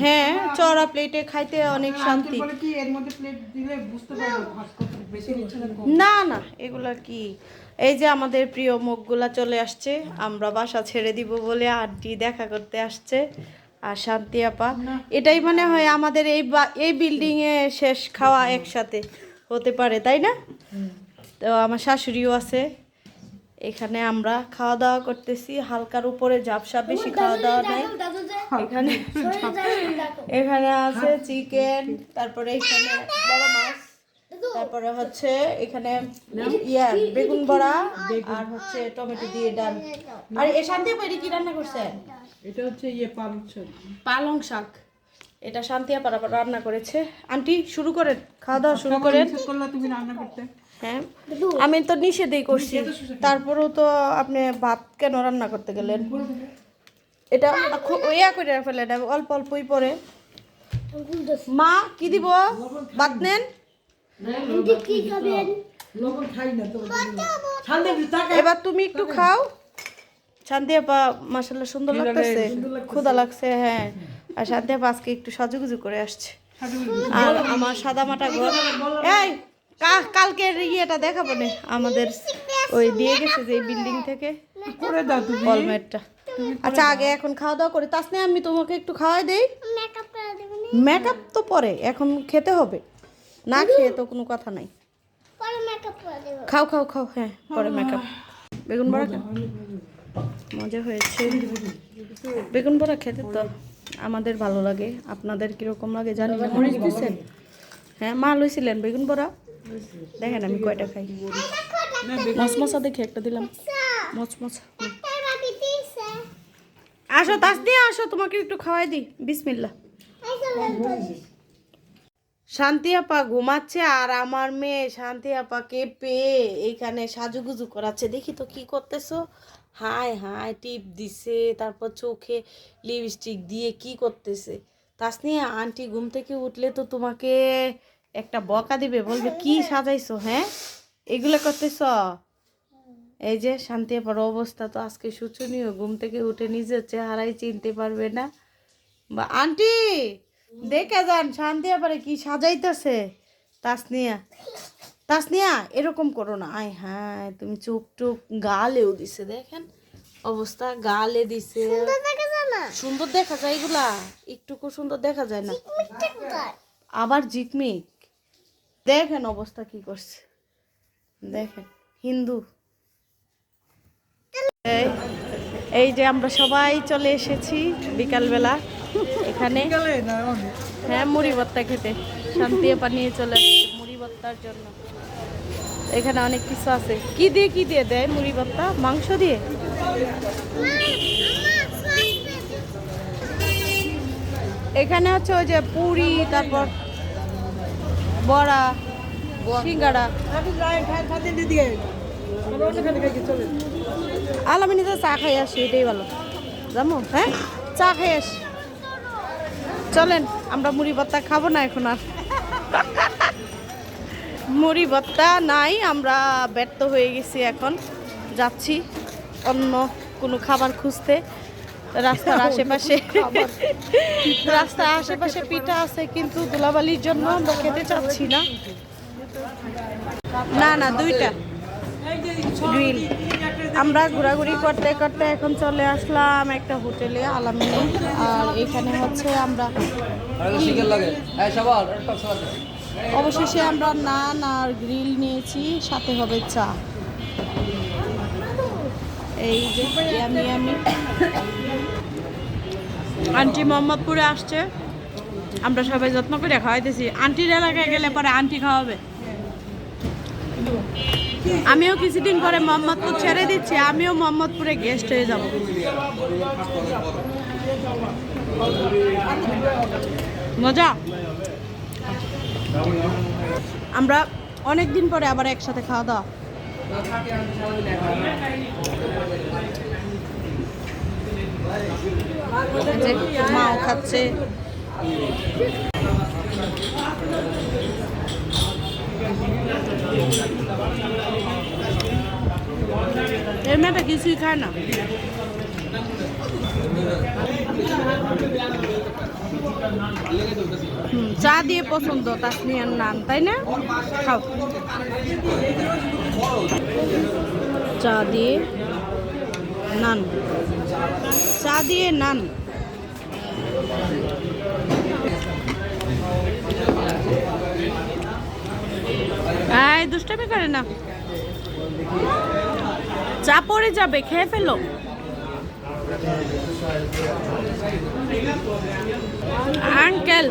হ্যাঁ চড়া প্লেটে খাইতে অনেক শান্তি। বেশি নিচ্ছে না না এগুলা কি। এই যে আমাদের প্রিয় মুখগুলা চলে আসছে আমরা বাসা ছেড়ে দিব বলে আন্টি দেখা করতে আসছে। আর শান্তি আপা এটাই মনে হয় আমাদের এই এই বিল্ডিং এ শেষ খাওয়া একসাথে হতে পারে তাই না? তো আমার শাশুড়িও আছে এখানে আমরা খাওয়া দাওয়া করতেছি হালকার উপরে ঝাপসা বেশি খাওয়া দাওয়া নাই। এখানে এখানে আছে চিকেন তারপরে এখানে বড় মাছ তারপরে হচ্ছে এখানে ইয়া বেগুন বড়া আর হচ্ছে টমেটো দিয়ে ডাল। আর এ শান্তি বাড়ি কি রান্না করছেন এটা হচ্ছে ইয়ে পালছ পালং শাক। এটা শান্তি আপা রান্না করেছে। আন্টি শুরু করেন। খাওয়া দাওয়া শুরু করেন। করলে তুমি রান্না করতে। হ্যাঁ। আমি তো নিষেধই করছি। তারপরেও তো আপনি ভাত কেন রান্না করতে গেলেন? এটা ইয়া করে ফেলেন অল্প অল্পই পরে। মা কি দিব? ভাত নেন। এবার তুমি একটু খাও। শান্তি আপা মাসাল্লাহ সুন্দর লাগতেছে। ক্ষুদা লাগছে হ্যাঁ। আর শান্তি আপা আজকে একটু সাজুগুজু করে আসছে। আর আমার সাদা মাটা ঘর এই কালকের ইয়েটা দেখাবো না। আমাদের ওই দিয়ে গেছে যে বিল্ডিং থেকে। করে দাও তুমি। আচ্ছা আগে এখন খাওয়া দাওয়া করি তাসনে আমি তোমাকে একটু খাওয়াই দেই। মেকআপ তো পরে এখন খেতে হবে। না খেয়ে তো কোনো কথা নাই। খাও খাও খাও হ্যাঁ পরে মেকআপ বেগুন বড়া মজা হয়েছে। বেগুন বড়া খেতে তো আমাদের ভালো লাগে। আপনাদের কীরকম লাগে জানি না। মরিচ দিচ্ছেন হ্যাঁ মা লইছিলেন বেগুন বড়া? দেখেন আমি কয়টা খাই। মশমশা দেখে একটা দিলাম। মচমচা হুম। আসো তাস দিয়ে আসো, তোমাকে একটু খাওয়াই দিই। বিসমিল্লা শান্তি আপা ঘুমাচ্ছে আর আমার মেয়ে শান্তি আপাকে পেয়ে এইখানে সাজুগুজু করাচ্ছে। দেখি তো কি করতেছো? হাই হাই টিপ দিছে, তারপর চোখে লিপস্টিক দিয়ে কি করতেছে? তাস তাসনিয়া, আন্টি ঘুম থেকে উঠলে তো তোমাকে একটা বকা দিবে, বলবে, কি সাজাইছো হ্যাঁ? এগুলো করতেছ? এই যে শান্তি আপার অবস্থা তো আজকে শোচনীয়। ঘুম থেকে উঠে নিজের চেহারাই চিনতে পারবে না। বা আন্টি দেখে যান শান্তি আপারে কি সাজাইতেছে? তাসনিয়া তাসনিয়া এরকম করো না। আয় হ্যাঁ তুমি চুপ টুপ গালেও দিছে দেখেন অবস্থা গালে দিছে। সুন্দর দেখা যায় এগুলা? একটুকু সুন্দর দেখা যায় না? আবার জিকমিক। দেখেন অবস্থা কি করছে। দেখেন হিন্দু। এই- এই যে আমরা সবাই চলে এসেছি বিকালবেলা এখানে। হ্যাঁ মুড়ি ভর্তা খেতে। শান্তি আপা নিয়ে চলে আসছে মুড়ি ভর্তার জন্য। এখানে অনেক কিছু আছে। কি দিয়ে কি দিয়ে দেয় মুড়ি ভর্তা? মাংস দিয়ে? এখানে হচ্ছে ওই যে পুরি তারপর বড়া সিঙ্গাড়া। দিয়ে আলামিনি তো চা খাই আসি এটাই ভালো। জানো হ্যাঁ? চা খাই আসি। চলেন আমরা মুড়ি ভর্তা খাব না এখন আর। মুড়ি ভর্তা নাই আমরা ব্যর্থ হয়ে গেছি এখন। যাচ্ছি অন্য কোনো খাবার খুঁজতে। রাস্তার আশেপাশে রাস্তার আশেপাশে পিঠা আছে কিন্তু ধুলাবালির জন্য আমরা খেতে চাচ্ছি না। না না দুইটা। গ্রিল আমরা ঘোরাঘুরি করতে করতে এখন চলে আসলাম একটা হোটেলে, আলামিনে। আর এখানে হচ্ছে আমরা অবশেষে আমরা নান আর গ্রিল নিয়েছি, সাথে হবে চা। এই যে আমি আমি আন্টি মোহাম্মদপুরে আসছে। আমরা সবাই যত্ন করে খাওয়াইতেছি। আন্টির এলাকায় গেলে পরে আন্টি খাওয়াবে। আমিও কিছুদিন পরে মোহাম্মদপুর ছেড়ে দিচ্ছি, আমিও মোহাম্মদপুরে গেস্ট হয়ে যাব। মজা? আমরা অনেক দিন পরে আবার একসাথে খাওয়া দাওয়া। মাও খাচ্ছে। এর মেয়েটা খায় না চা দিয়ে পছন্দ তাসনিয়ার নান, তাই না? খাও। চা দিয়ে নান। চা দিয়ে নান। এই দুষ্টামি করে না। চা পড়ে যাবে খেয়ে ফেলো। আঙ্কেল